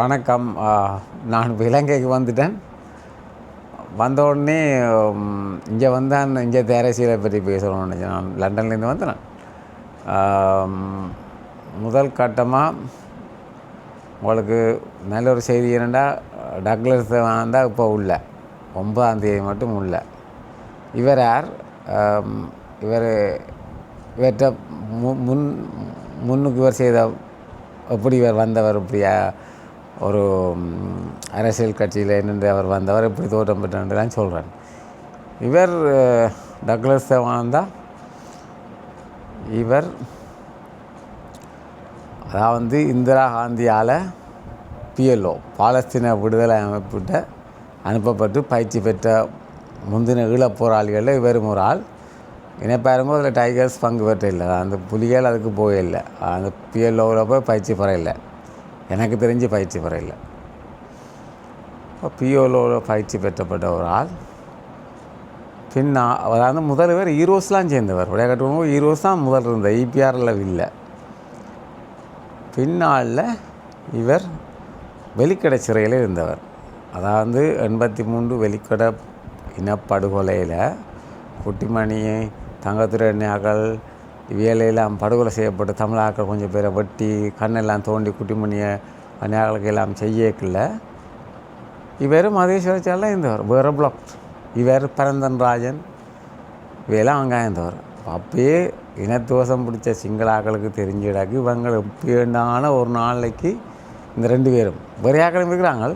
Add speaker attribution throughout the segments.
Speaker 1: வணக்கம். நான் இலங்கைக்கு வந்துட்டேன். வந்த உடனே இங்கே வந்தான் இங்கே தேரசியலை பற்றி பேசணும்னு நினச்சேன். நான் லண்டன்லேருந்து வந்தேன். முதல் கட்டமாக உங்களுக்கு நல்ல ஒரு செய்தி என்னென்னா டக்ளஸ் வந்தால் இப்போ உள்ள. ஒன்பதாம் தேதி மட்டும் உள்ள. இவர் யார்? இவர் இவர்கிட்ட மு முன் முன்னுக்கு இவர் செய்த எப்படி இவர் வந்தவர் இப்படியா? ஒரு அரசியல் கட்சியில் நின்று அவர் வந்தவர் எப்படி தோற்றம் பெற்றலாம் சொல்கிறேன் இவர் டக்ளஸ் தேவானந்தா. இவர் அதாவது இந்திரா காந்தியால் பிஎல்ஓ பாலஸ்தீன விடுதலை அமைப்பிட்ட அனுப்பப்பட்டு பயிற்சி பெற்ற முந்தின ஈழப் போராளிகளில் இவரும் ஒரு ஆள். இணைப்பாருங்க அதில் டைகர்ஸ் பங்கு பெற்ற இல்லை. அந்த புலிகள் அதுக்கு போயில்லை இல்லை. அந்த பிஎல்ஓவில் போய் பயிற்சி பெற இல்லை. எனக்கு தெரிஞ்சு பயிற்சி பெறையில் இப்போ பிஎல்ஓவில் பயிற்சி பெற்றப்பட்ட ஒரு ஆள். பின்னா அதாவது முதல் பேர் ஹீரோஸ்லாம் சேர்ந்தவர். விளையாட்டு ஹீரோஸ் தான் முதல் இருந்த இபிஆரில் இல்லை. பின்னாளில் இவர் வெளிக்கடை சிறையில் இருந்தவர். அதாவது எண்பத்தி மூன்று வெளிக்கடை இனப்படுகொலையில் குட்டிமணி தங்கத்துறை வேலையெல்லாம் படுகொலை செய்யப்பட்டு தமிழாக்கள் கொஞ்சம் பேரை வெட்டி கண்ணெல்லாம் தோண்டி குட்டிமணியை அந்நியாக்களுக்கு எல்லாம் செய்யக்கில்ல. இவரும் அதே சிறைச்சாலில் இருந்தவர் வேறு பிளாக் இவர் பரந்தன் ராஜன் இவையெல்லாம் அங்கே இருந்தவர். அப்பயே இனத்துவசம் பிடிச்ச சிங்களாக்களுக்கு தெரிஞ்சிடாக்கி இவங்க எப்படியான ஒரு நாளைக்கு இந்த ரெண்டு பேரும் வரையாக்களும் இருக்கிறாங்க?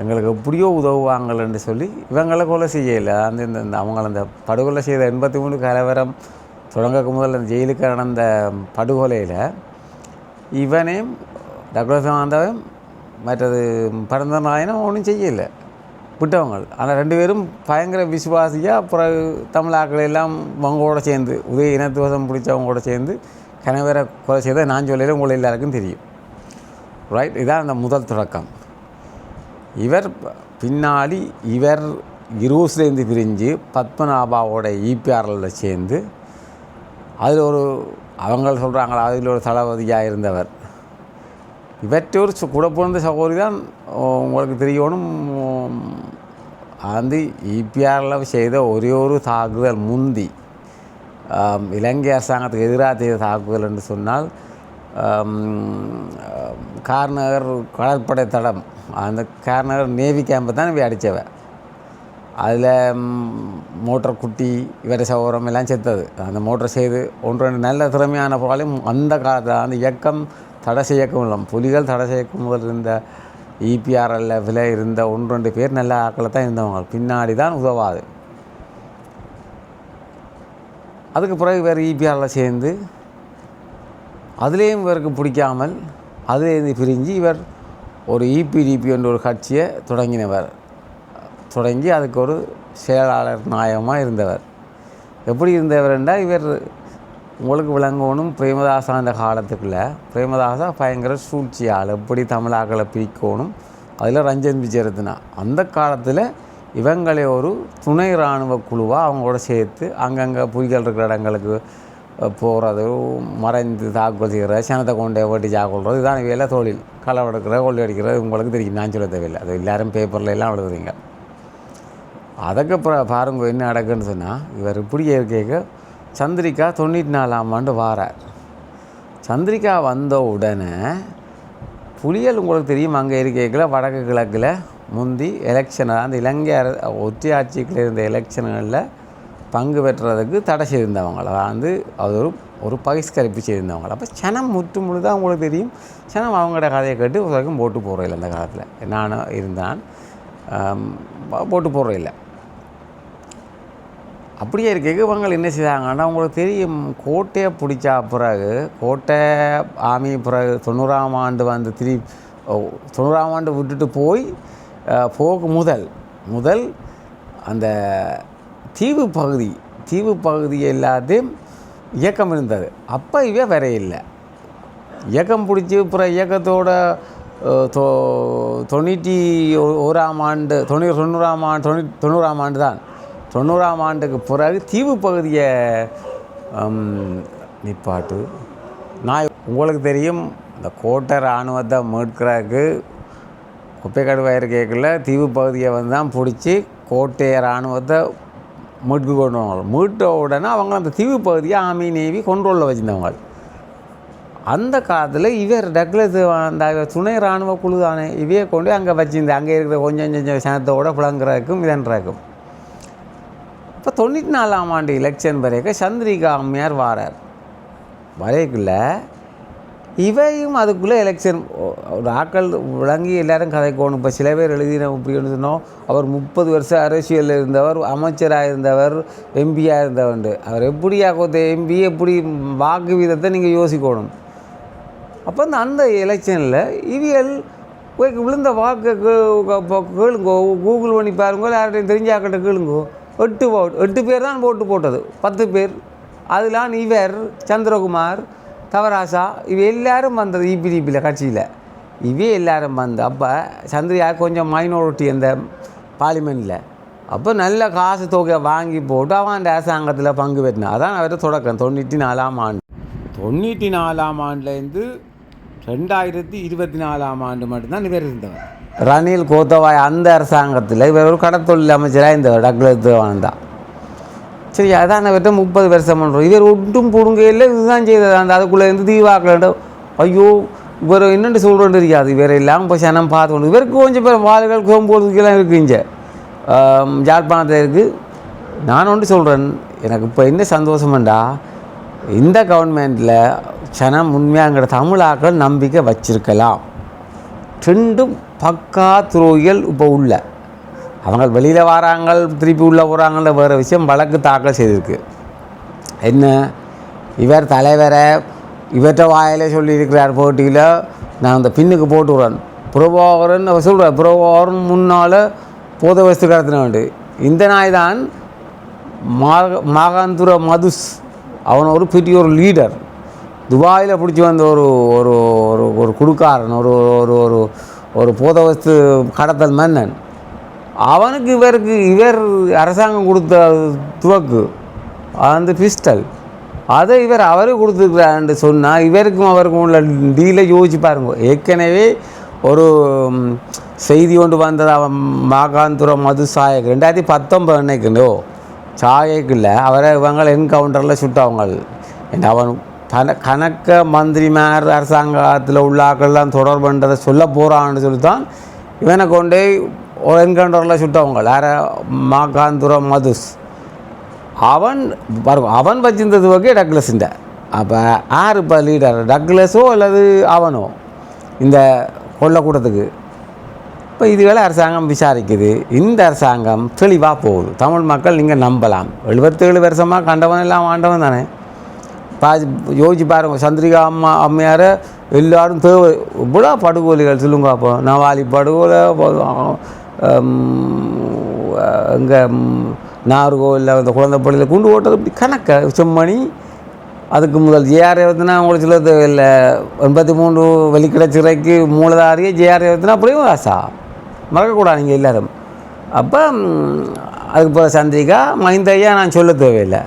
Speaker 1: எங்களுக்கு எப்படியோ உதவுவாங்கள்னு சொல்லி இவங்களை கொலை செய்யலை. அந்த இந்த இந்த அவங்கள அந்த படுகொலை செய்த எண்பத்தி மூணு கலவரம் தொடங்கக்கு முதல்ல அந்த ஜெயிலுக்கு நடந்த படுகொலையில் இவனையும் டக்ளஸ் ஆண்டவன் மற்றது பரந்த நாயனும் ஒன்றும் செய்யலை. விட்டவங்க ஆனால் ரெண்டு பேரும் பயங்கர விசுவாசியாக பிறகு தமிழாக்கள் எல்லாம் அவங்களோட சேர்ந்து உதய இனத்துவசம் பிடிச்சவங்களோட சேர்ந்து கணவரை கொலை செய்த நான் சொல்லல உங்களை எல்லாருக்கும் தெரியும். ரைட் இதான் அந்த முதல் தொடக்கம். இவர் பின்னாடி இவர் இருபதுலேருந்து பிரிஞ்சு பத்மநாபாவோட இபிஆரில் சேர்ந்து அதில் ஒரு அவங்க சொல்கிறாங்களா அதில் ஒரு தளபதியாக இருந்தவர். இவற்றொரு கூட பிறந்த சகோதரி தான் உங்களுக்கு தெரியணும் வந்து இபிஆரில் செய்த ஒரே ஒரு தாக்குதல் முந்தி. இலங்கை அரசாங்கத்துக்கு எதிராக செய்த தாக்குதல் என்று சொன்னால் கார்நகர் கடற்படை தடம் அந்த கார்நகர் நேவி கேம்பை தான் இவை அடித்தவன் அதில் மோட்டர் குட்டி இவர சௌரம் எல்லாம் செத்தது அந்த மோட்டர் செய்து ஒன்று ரெண்டு நல்ல திறமையான போலையும் அந்த காலத்தில் அந்த இயக்கம் தடை செய்யக்கும் இல்லை புலிகள் தடை செய்யக்கும் முதல் இருந்த இபிஆர்எல் விலை இருந்த ஒன்று ரெண்டு பேர் நல்ல ஆக்களை தான் இருந்தவங்க. பின்னாடி தான் உதவாது. அதுக்கு பிறகு வேறு இபிஆரில் சேர்ந்து அதுலேயும் இவருக்கு பிடிக்காமல் அதுலேருந்து பிரிஞ்சு இவர் ஒரு இபிடிபி என்ற ஒரு கட்சியை தொடங்கினவர். தொடங்கி அதுக்கு ஒரு செயலாளர் நாயகமாக இருந்தவர். எப்படி இருந்தவர் என்றால் இவர் உங்களுக்கு விளங்கணும் பிரேமதாசா அந்த காலத்துக்குள்ள. பிரேமதாசா பயங்கர சூழ்ச்சியால் எப்படி தமிழாக்களை பிரிக்கணும்? அதில் ரஞ்சன் விஜயரத்னா. அந்த காலத்தில் இவங்களே ஒரு துணை இராணுவ குழுவாக அவங்களோட சேர்த்து அங்கங்கே புலிகள் இருக்கிற இடங்களுக்கு போகிறது மறைந்து தாக்குதல் செய்கிறது சனத்தை கொண்டே ஓட்டி சாக்கொள்கிறது இதான் வேலை தொழில். களை எடுக்கிற கொள்ளை அடிக்கிறது உங்களுக்கு தெரியும். நான் சொல்ல தேவையில்லை. அது எல்லாரும் பேப்பரில் எல்லாம் எழுதுறீங்க. அதுக்கு அப்புறம் பாருங்க என்ன நடக்குன்னு சொன்னால் இவர் இப்படி இருக்க சந்திரிகா தொண்ணூற்றி நாலாம் ஆண்டு வாரார். சந்திரிகா வந்த உடனே புலிகள் உங்களுக்கு தெரியும் அங்கே இருக்கையில் வடக்கு கிழக்கில் முந்தி எலெக்ஷன் அந்த இலங்கை அர- ஒற்றையாட்சிக்கில் இருந்த எலெக்ஷன்களில் பங்கு பெற்றதுக்கு தடை செய்திருந்தவங்க. வந்து அது ஒரு ஒரு பகிஷ்கரிப்பு செய்திருந்தவங்க. அப்போ சனம் முற்று முழுதாக உங்களுக்கு தெரியும். சனம் அவங்களோட கதையை கேட்டு ஒரு வரைக்கும் போட்டு போடுறதில்ல அந்த காலத்தில். நான் இருந்தான். போட்டு போட்டு போடுறதில்ல. அப்படியே இருக்கு. இவங்க என்ன செய்தாங்கன்னா உங்களுக்கு தெரியும் கோட்டையை பிடிச்சா பிறகு கோட்டை ஆமி பிறகு தொண்ணூறாம் ஆண்டு வந்து திரி தொண்ணூறாம் ஆண்டு விட்டுட்டு போய் போக முதல் முதல் அந்த தீவு பகுதி தீவு பகுதி எல்லாத்தையும் இயக்கம் இருந்தது. அப்போ இவே வேற இல்லை. இயக்கம் பிடிச்சி அப்புறம் இயக்கத்தோட தொ தொண்ணூற்றி ஓராம் ஆண்டு தொண்ணூறு தொண்ணூறாம் ஆண்டு தொண்ணூ தொண்ணூறாம் ஆண்டு தான் தொண்ணூறாம் ஆண்டுக்கு பிறகு தீவு பகுதியை நிப்பாட்டு. நான் உங்களுக்கு தெரியும் இந்த கோட்டை இராணுவத்தை மீட்கிறதுக்கு குப்பை கடுவாயிரு கேட்கல தீவு பகுதியை வந்து தான் பிடிச்சி கோட்டையை இராணுவத்தை மீட்கு கொண்டு வந்தாங்க. மீட்ட உடனே அவங்க அந்த தீவு பகுதியை ஆமி நேவி கொண்ட்ரோலில் வச்சுருந்தவங்க அந்த காலத்தில் இவர் டக்ளஸ் அந்த துணை இராணுவ குழு தானே இவையே கொண்டு அங்கே வச்சிருந்தேன் அங்கே இருக்கிற கொஞ்சம் கொஞ்சம் சனத்தோட புழங்குறதுக்கும் இதன்றதுக்கும். இப்போ தொண்ணூற்றி நாலாம் ஆண்டு எலெக்ஷன் வரைக்கும் சந்திரிகா அம்மையார் வாரார். வரைக்குள்ள இவையும் அதுக்குள்ளே எலெக்ஷன் ஒரு ஆக்கள் விளங்கி எல்லாரும் கதைக்கோணும் இப்போ சில பேர் எழுதின இப்படி சொன்னோம். அவர் முப்பது வருஷம் அரசியலில் இருந்தவர் அமைச்சராக இருந்தவர் எம்பியாக இருந்தவர் அவர் எப்படியா கொத்த எம்பி எப்படி வாக்கு வீதத்தை நீங்கள் யோசிக்கணும். அப்போ அந்த அந்த எலெக்ஷனில் இவியல் போய் விழுந்த வாக்கு கேளுங்கோ. கூகுள் பண்ணி பாருங்கோ யார்கிட்டையும் தெரிஞ்சாக்கிட்ட கேளுங்கோ. எட்டு ஓட் எட்டு பேர் தான் ஓட்டு போட்டது. பத்து பேர். அதெல்லாம் இவர் சந்திரகுமார் தவராசா இவ எல்லாரும் வந்தது இபிடிபியில் கட்சியில். இவே எல்லாரும் வந்து அப்போ சந்திரியா கொஞ்சம் மைனாரிட்டி அந்த பார்லிமெண்ட்டில் அப்போ நல்ல காசு தொகையை வாங்கி போட்டு அவன் அந்த அரசாங்கத்தில் பங்கு பெற்றினான் அதான் அவர் தொடக்கம். தொண்ணூற்றி நாலாம் ஆண்டு. தொண்ணூற்றி நாலாம் ஆண்டுலேருந்து ரெண்டாயிரத்தி இருபத்தி நாலாம் ஆண்டு மட்டும்தான் இவர் இருந்தவர். ரணில் கோத்தவாய் அந்த அரசாங்கத்தில் இவர் ஒரு கடத்தொழில் அமைச்சராக இந்த டக்ளஸ் தேவானந்தா சரி அதான் இவர்கிட்ட முப்பது வருஷம் பண்ணுறோம் இவர் ஒட்டும் புடுங்கையில் இதுதான் செய்தது. அந்த அதுக்குள்ளே இருந்து தீவாக்கல ஐயோ இவர் என்னென்னு சொல்கிறது இருக்காது இவர் எல்லாம் இப்போ சனம் பார்த்து கொண்டு இவருக்கு கொஞ்சம் பேர் வாள்கள் கோம்போதுக்கெல்லாம் இருக்குங்க இங்கே. ஜாழ்ப்பாணத்தில் இருக்குது நான் ஒன்று சொல்கிறேன் எனக்கு இப்போ என்ன சந்தோஷம்டா இந்த கவர்மெண்ட்டில் சனம் உண்மையாங்கிற தமிழாக்கள் நம்பிக்கை வச்சிருக்கலாம். ரெண்டும் பக்கா துரோகிகள் இப்போ உள்ள. அவங்க வெளியில் வராங்க திருப்பி உள்ளே போகிறாங்கன்ற வேறு விஷயம் வழக்கு தாக்கல் செய்திருக்கு. என்ன? இவர் தலைவரை இவற்ற வாயிலே சொல்லியிருக்கிறார் போட்டியில் நான் அந்த பின்னுக்கு போட்டு விட்றேன். புரோபாகரன் அவர் சொல்கிறார் புரோபாகரன் முன்னால் போத வஸ்து கடத்தினவண்டு இந்த நாய் தான் மாக மாகாந்துர மதுஸ். அவன் ஒரு பெரிய ஒரு லீடர் துபாயில் பிடிச்சி வந்த ஒரு ஒரு ஒரு ஒரு குடுக்காரன் ஒரு ஒரு ஒரு ஒரு பூதவஸ்து கடத்தல் மன்னன். அவனுக்கு இவருக்கு இவர் அரசாங்கம் கொடுத்த துவக்கு அந்த பிஸ்டல். அதை இவர் அவரு கொடுத்துருக்கிறான்னு சொன்னால் இவருக்கும் அவருக்கும் உள்ள டீலை யோசிச்சு பாருங்க. ஏற்கனவே ஒரு செய்தி கொண்டு வந்தது அவன் மாகாந்துரம் மது சாயக் ரெண்டாயிரத்தி பத்தொம்பது அன்னைக்குண்டோ சாயக்குள்ள அவரை இவங்களை என்கவுண்டரில் சுட்டவங்க என் அவன் கன கணக்க மந்திரிமார் அரசாங்கத்தில் உள்ள ஆக்கள்லாம் தொடர்புன்றதை சொல்ல போகிறான்னு சொல்லி தான் இவனை கொண்டு என்கவுண்டரில் சுட்டவங்க. யார? மாகாந்துரம் மதுஸ். அவன் பாருங்க அவன் வச்சிருந்தது வகை டக்ளஸுண்ட அப்போ யார் இப்போ லீடர் டக்லஸோ அல்லது அவனோ? இந்த கொல்லக்கூடத்துக்கு இப்போ இதுகளை அரசாங்கம் விசாரிக்குது. இந்த அரசாங்கம் தெளிவாக போகுது. தமிழ் மக்கள் நீங்கள் நம்பலாம். எழுபத்தேழு வருஷமாக கண்டவன் எல்லாம் ஆண்டவன் தானே. பா யோசிச்சு பாருங்க சந்திரிகா அம்மா அம்மையார் எல்லாரும் தேவை இவ்வளோ படுகொலிகள் சொல்லுங்க அப்போ நவாலி படுகொலை இங்கே நாகர்கோவிலில் அந்த குழந்தை பள்ளியில் குண்டு ஓட்டது இப்படி கணக்கை? செம்மணி அதுக்கு முதல் ஜேஆர் எழுத்துனா உங்களுக்கு சொல்ல தேவையில்லை எண்பத்தி மூன்று வெளிக்கடை சிறைக்கு மூலதாரியே ஜேஆர் ரேவத்னா அப்படியும் ஆசா மறக்கக்கூடாது நீங்கள் எல்லாரும். அப்போ அதுக்கு போகிற சந்திரிகா மைந்தையா நான் சொல்ல தேவையில்லை.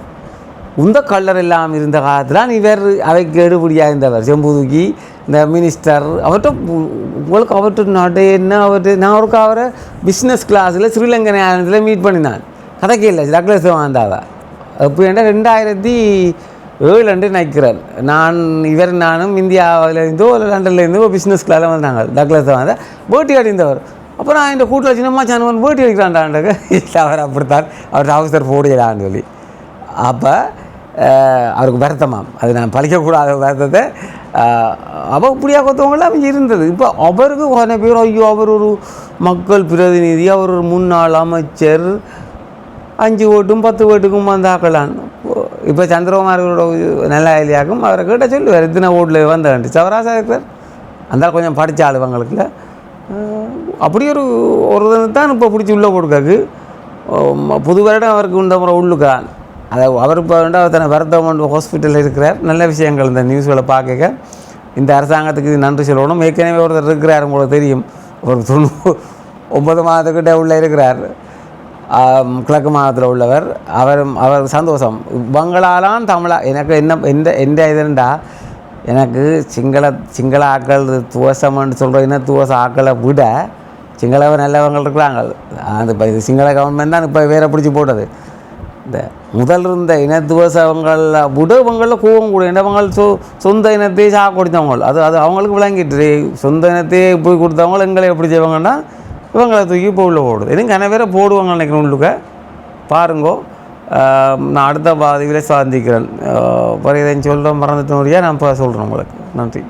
Speaker 1: உந்த கல்லர் எல்லாம் இருந்த காலத்தில் இவர் அவைக்கு எடுபடியாக இருந்தவர். செம்புதுக்கி இந்த மினிஸ்டர் அவர்கிட்ட உங்களுக்கு அவர்கிட்ட நாடு என்ன அவர்கிட்ட நான் அவருக்கு அவரை பிஸ்னஸ் கிளாஸில் ஸ்ரீலங்கன் ஏர்லைன்ஸில் மீட் பண்ணினான். கதைக்கு இல்லை டக்ளஸ் வாழ்ந்தாவ அப்போ என்ன ரெண்டாயிரத்தி ஏழு அன்று நினைக்கிறார். நான் இவர் நானும் இந்தியாவிலேருந்தோ இல்லை லண்டன்லேருந்தோ பிஸ்னஸ் கிளாஸில் வந்தாங்க. டக்ளஸ் வந்த பேட்டி அடிந்தவர் அப்போ நான் இந்த கூட்டில் சின்னம்மா சானவன் பேட்டி அடிக்கிறான்டாண்டாக்க அவர் அப்படித்தான் அவர் அவசர் போடுகிறான்னு சொல்லி. அப்போ அவருக்கு வருத்தமாம். அது நான் பழிக்கக்கூடாத வருத்தத்தை அவள் இப்படியாக கொத்தவங்களாம் அவங்க இருந்தது. இப்போ அவருக்கு கொஞ்சம் பேர்? ஐயோ அவர் ஒரு மக்கள் பிரதிநிதி அவர் ஒரு முன்னாள் அமைச்சர். அஞ்சு ஓட்டும் பத்து ஓட்டுக்கும் வந்தாக்கலான் இப்போ சந்திரகுமாரோட நல்ல ஐலியாக்கும் அவரை கேட்ட சொல்லுவார் இத்தனை ஓட்டில் வந்தாண்டு சவராசா இருக்கிறார் அந்த கொஞ்சம் படித்த ஆளுவங்களுக்குல அப்படி ஒரு ஒரு தான் இப்போ பிடிச்சி உள்ளே போட்டுக்காக்கு. புது வருடம் அவருக்கு உண்ட முறை உள்ளுக்கான் அதை அவர் இப்போ ரெண்டாவது தன வருத்தம் ஹாஸ்பிட்டலில் இருக்கிறார். நல்ல விஷயங்கள் இந்த நியூஸ்களை பார்க்க. இந்த அரசாங்கத்துக்கு இது நன்றி சொல்லணும். ஏற்கனவே ஒருத்தர் இருக்கிறார் உங்களுக்கு தெரியும். ஒரு தொண்ணூ ஒன்பது மாதத்துக்கிட்ட உள்ளே இருக்கிறார். கிழக்கு மாதத்தில் உள்ளவர். அவர் அவர் சந்தோஷம். பங்களாலாம் தமிழா எனக்கு என்ன எந்த எந்த இதுண்டா எனக்கு சிங்கள சிங்கள ஆக்கள் துவசம்னு சொல்கிற என்ன துவச ஆக்களை விட சிங்களவ நல்லவங்க இருக்கிறாங்க. அந்த இப்போ இது சிங்கள கவர்மெண்ட் தான் இப்போ வேற பிடிச்சி போட்டது. இந்த முதல் இருந்த இனத்துவசவங்களில் விட இவங்களில் கூவம் கூட இனவங்கள் சொ சொந்த இனத்தையே சா கொடுத்தவங்க அது அது அவங்களுக்கு விளங்கிட்டு சொந்த இனத்தையே போய் கொடுத்தவங்க எங்களை எப்படி செய்வாங்கன்னா இவங்களை தூக்கி இப்போ உள்ள போடுது இதுவும் கன போடுவாங்க நினைக்கிறேன் உள்ளுக்க பாருங்கோ நான் அடுத்த பாதியில் சாந்திக்கிறேன் பிறகு இதை சொல்கிறேன் மறந்துட்டோம் நான் இப்போ சொல்கிறேன் உங்களுக்கு நன்றி